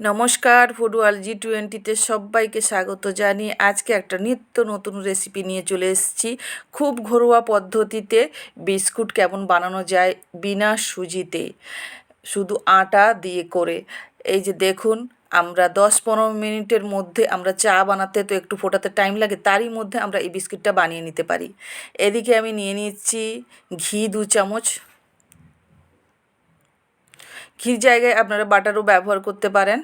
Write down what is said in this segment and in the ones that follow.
নমস্কার ফুটবল জি টোয়েন্টিতে সবাইকে স্বাগত জানিয়ে আজকে একটা নিত্য নতুন রেসিপি নিয়ে চলে এসেছি। খুব ঘরোয়া পদ্ধতিতে বিস্কুট কেমন বানানো যায় বিনা সুজিতে। শুধু আটা দিয়ে করে। এই যে দেখুন, আমরা দশ পনেরো মিনিটের মধ্যে আমরা চা বানাতে তো একটু ফোটাতে টাইম লাগে, তারই মধ্যে আমরা এই বিস্কিটটা বানিয়ে নিতে পারি। এদিকে আমি নিয়ে নিচ্ছি ঘি দু চামচ। ঘির জায়গায় আপনারা বাটারও ব্যবহার করতে পারেন।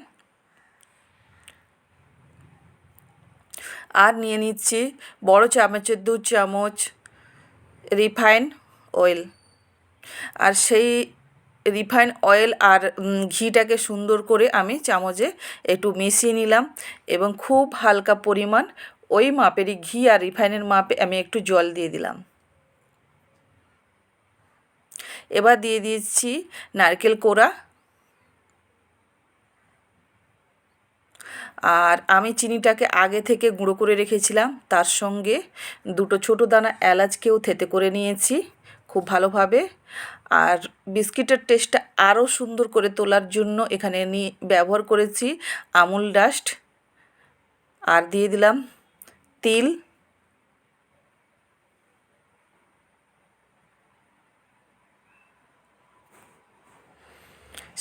আর নিয়ে নিচ্ছি বড় চামচের দু চামচ রিফাইন অয়েল। আর সেই রিফাইন অয়েল আর ঘিটাকে সুন্দর করে আমি চামচে একটু মিশিয়ে নিলাম এবং খুব হালকা পরিমাণ ওই মাপেরই ঘি আর রিফাইনের মাপে আমি একটু জল দিয়ে দিলাম। এবার দিয়ে দিয়েছি নারকেল কোড়া আর আমি চিনিটাকে আগে থেকে গুঁড়ো করে রেখেছিলাম। তার সঙ্গে দুটো ছোটো দানা এলাচকেও থেতে করে নিয়েছি খুব ভালোভাবে। আর বিস্কিটের টেস্টটা আরও সুন্দর করে তোলার জন্য এখানে নিয়ে ব্যবহার করেছি আমুল ডাস্ট। আর দিয়ে দিলাম তিল।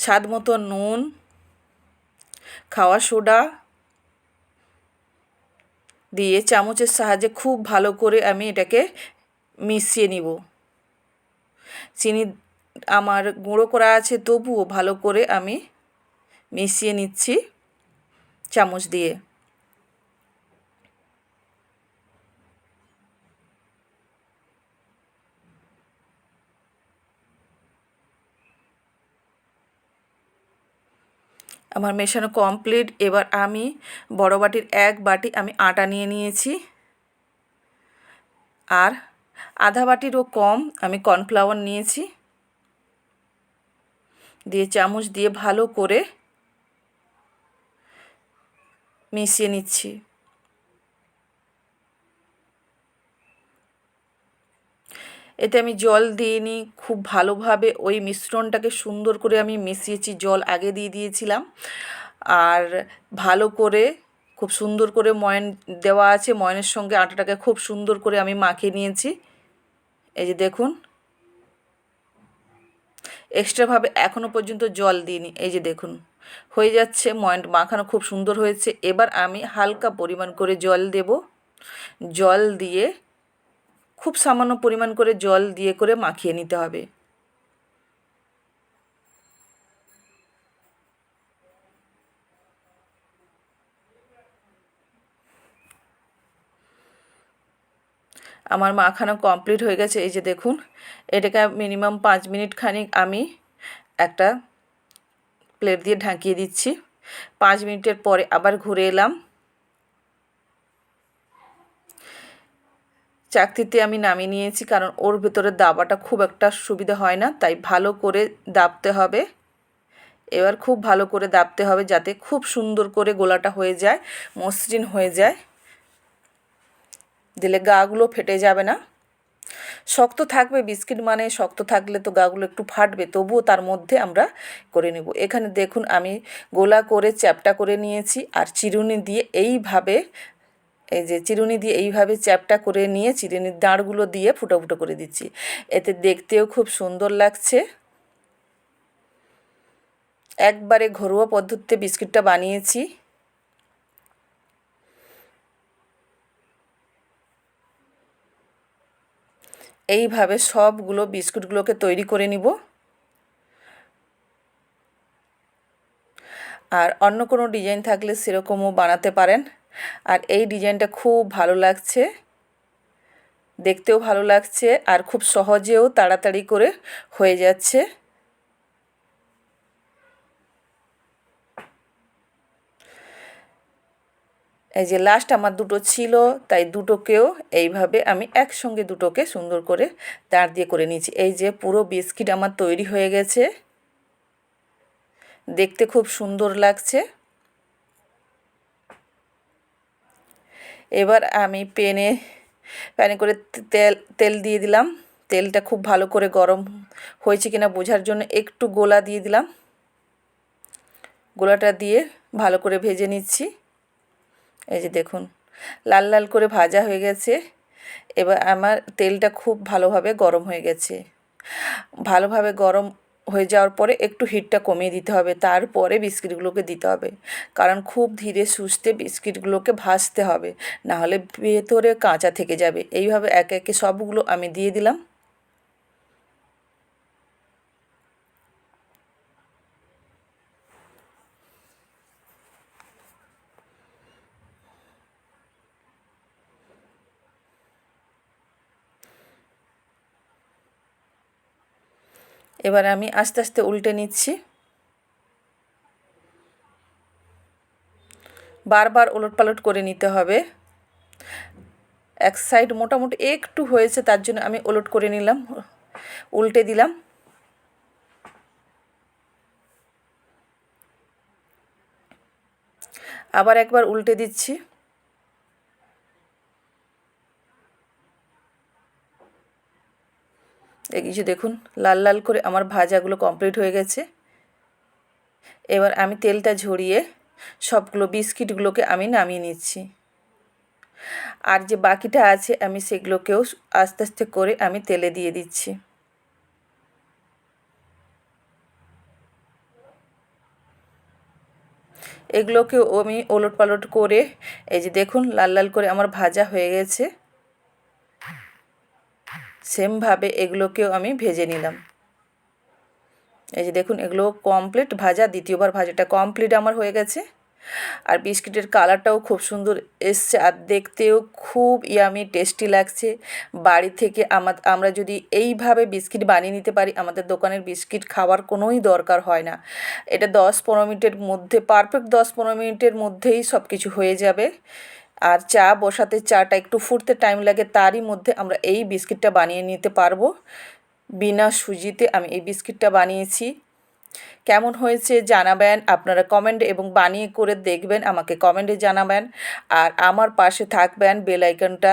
স্বাদ মতো নুন, খাওয়া সোডা। দিয়ে চামচের সাহায্যে খুব ভালো করে আমি এটাকে মিশিয়ে নিব। চিনি আমার গুঁড়ো করা আছে, তবুও ভালো করে আমি মিশিয়ে নিচ্ছি চামচ দিয়ে। আমার মেশানো কমপ্লিট এবার আমি বড় বাটির এক বাটি আমি আটা নিয়ে নিয়েছি। আর আধা বাটিরও কম আমি কর্নফ্লাওয়ার নিয়েছি। দিয়ে চামচ দিয়ে ভালো করে মিশিয়ে নিচ্ছি। এতে আমি জল দিইনি খুব ভালোভাবে ওই মিশ্রণটাকে সুন্দর করে আমি মিশিয়েছি, জল আগে দিয়ে দিয়েছিলাম। আর ভালো করে, খুব সুন্দর করে ময়ন দেওয়া আছে, ময়নের সঙ্গে আটাটাকে খুব সুন্দর করে আমি মাখিয়ে নিয়েছি। এই যে দেখুন। এক্সট্রাভাবে এখনও পর্যন্ত জল দিইনি। এই যে দেখুন। হয়ে যাচ্ছে, ময়ন মাখানো খুব সুন্দর হয়েছে। এবার আমি হালকা পরিমাণ করে জল দেব। জল দিয়ে খুব সামান্য পরিমাণ করে জল দিয়ে করে মাখিয়ে নিতে হবে। আমার মাখানো কমপ্লিট হয়ে গেছে, এই যে দেখুন, এটাকে মিনিমাম পাঁচ মিনিট খানিক আমি একটা প্লেট দিয়ে ঢাকিয়ে দিচ্ছি। পাঁচ মিনিটের পরে আবার ঘুরে এলাম। চাকতিতে আমি নামিয়ে নিয়েছি কারণ ওর ভেতরে দাবাটা খুব একটা সুবিধা হয় না, তাই ভালো করে দাবতে হবে। এবার খুব ভালো করে দাবতে হবে যাতে খুব সুন্দর করে গোলাটা হয়ে যায়, মসৃণ হয়ে যায়। দিলে গাগুলো ফেটে যাবে না। শক্ত থাকবে, বিস্কিট মানে শক্ত থাকলে তো গাগুলো একটু ফাটবে, তবুও তার মধ্যে আমরা করে নেব। এখানে দেখুন আমি গোলা করে চ্যাপটা করে নিয়েছি আর চিরুনি দিয়ে এইভাবে এই যে চিরুনি দিয়ে এইভাবে চ্যাপটা করে নিয়ে চিরুনির দাঁড়গুলো দিয়ে ফুটো ফুটো করে দিচ্ছি। এতে দেখতেও খুব সুন্দর লাগছে। একবারে ঘরোয়া পদ্ধতিতে বিস্কিটটা বানিয়েছি। এইভাবে সবগুলো বিস্কুটগুলোকে তৈরি করে নিব। আর অন্য কোনো ডিজাইন থাকলে সেরকমও বানাতে পারেন। আর এই ডিজাইনটা খুব ভালো লাগছে। দেখতেও ভালো লাগছে আর খুব সহজেও তাড়াতাড়ি করে হয়ে যাচ্ছে। এই যে লাস্ট আমার দুটো ছিল, তাই দুটোকেও এইভাবে আমি একসঙ্গে দুটোকে সুন্দর করে দাঁড় দিয়ে করে নিয়েছি। এই যে পুরো বিস্কিট আমার তৈরি হয়ে গেছে। দেখতে খুব সুন্দর লাগছে। এবার আমি পেনে, প্যানে করে তেল তেল দিয়ে দিলাম। তেলটা খুব ভালো করে গরম হয়েছে কিনা বোঝার জন্য একটু গোলা দিয়ে দিলাম। গোলাটা দিয়ে ভালো করে ভেজে নিচ্ছি। এই যে দেখুন, লাল লাল করে ভাজা হয়ে গেছে। এবার আমার তেলটা খুব ভালোভাবে গরম হয়ে গেছে। ভালোভাবে গরম হয়ে যাওয়ার পরে একটু হিটটা কমিয়ে দিতে হবে। তারপরে বিস্কিটগুলোকে দিতে হবে। কারণ খুব ধীরে সুস্থে বিস্কিটগুলোকে ভাজতে হবে। নাহলে ভেতরে কাঁচা থেকে যাবে। এইভাবে একে একে সবগুলো আমি দিয়ে দিলাম। এবার আমি আস্তে আস্তে উল্টে নিচ্ছি। বারবার ওলট পালট করে নিতে হবে। এক সাইড মোটামুটি একটু হয়েছে, তার জন্য আমি ওলট করে নিলাম, উল্টে দিলাম। আবার একবার উল্টে দিচ্ছি। কিছু দেখুন, লাল লাল করে আমার ভাজাগুলো কমপ্লিট হয়ে গেছে। এবার আমি তেলটা ঝরিয়ে সবগুলো বিস্কিটগুলোকে আমি নামিয়ে নিচ্ছি। আর যে বাকিটা আছে, আমি সেগুলোকেও আস্তে আস্তে করে আমি তেলে দিয়ে দিচ্ছি। এগুলোকেও আমি ওলট পালট করে, এই যে দেখুন, লাল লাল করে আমার ভাজা হয়ে গেছে। সেমভাবে এগুলোকেও আমি ভেজে নিলাম। এই যে দেখুন এগুলো কমপ্লিট ভাজা, দ্বিতীয়বার ভাজাটা কমপ্লিট আমার হয়ে গেছে। আর বিস্কিটের কালারটাও খুব সুন্দর এসছে আর দেখতেও খুব ইয়ামি টেস্টি লাগছে। বাড়ি থেকে আমার আমরা যদি এইভাবে বিস্কিট বানিয়ে নিতে পারি, আমাদের দোকানের বিস্কিট খাওয়ার কোনোই দরকার হয় না। এটা দশ পনেরো মিনিটের মধ্যে পারফেক্ট দশ পনেরো মিনিটের মধ্যেই সব কিছু হয়ে যাবে। আর চা বসাতে, চাটা একটু ফুটতে টাইম লাগে, তারই মধ্যে আমরা এই বিস্কিটটা বানিয়ে নিতে পারব। বিনা সুজিতে আমি এই বিস্কিটটা বানিয়েছি। কেমন হয়েছে জানাবেন আপনারা কমেন্ট এবং বানিয়ে করে দেখবেন, আমাকে কমেন্টে জানাবেন। আর আমার পাশে থাকবেন বেল আইকনটা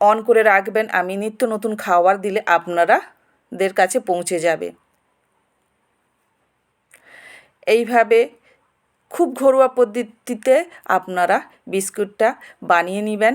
অন করে রাখবেন। আমি নিত্য নতুন খাবার দিলে আপনারা দের কাছে পৌঁছে যাবে। এইভাবে খুব ঘরোয়া পদ্ধতিতে আপনারা বিস্কুটটা বানিয়ে নেবেন।